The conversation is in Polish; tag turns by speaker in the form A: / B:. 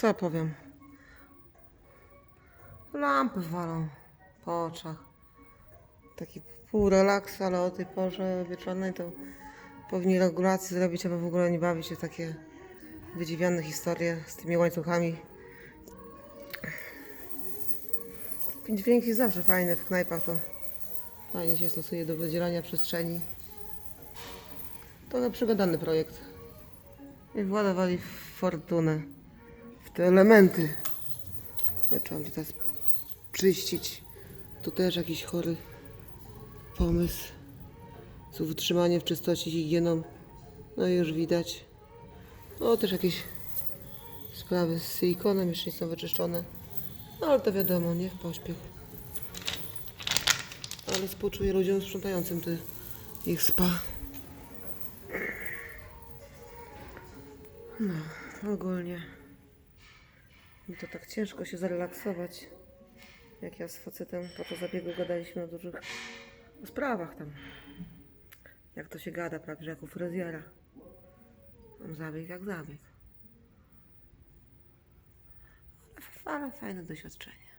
A: Co powiem? Lampy walą po oczach. Taki pół relaks, ale o tej porze wieczornej to powinni regulacje zrobić, aby w ogóle nie bawić się w takie wydziwiane historie z tymi łańcuchami. Dźwięki zawsze fajne w knajpach, to fajnie się stosuje do wydzielania przestrzeni. To przygodany projekt. I władowali fortunę te elementy. Trzeba by teraz czyścić. Tu też jakiś chory pomysł. Z utrzymaniem w czystości higieną. No i już widać. No też jakieś sprawy z silikonem jeszcze nie są wyczyszczone. No ale to wiadomo, nie w pośpiech. Ale współczuję ludziom sprzątającym te ich spa. No, ogólnie. Mi to tak ciężko się zrelaksować. Jak ja z facetem po to zabiegu gadaliśmy o dużych sprawach tam. Jak to się gada, prawie jak u fryzjera. Mam zabieg jak zabieg. Ale, ale fajne doświadczenie.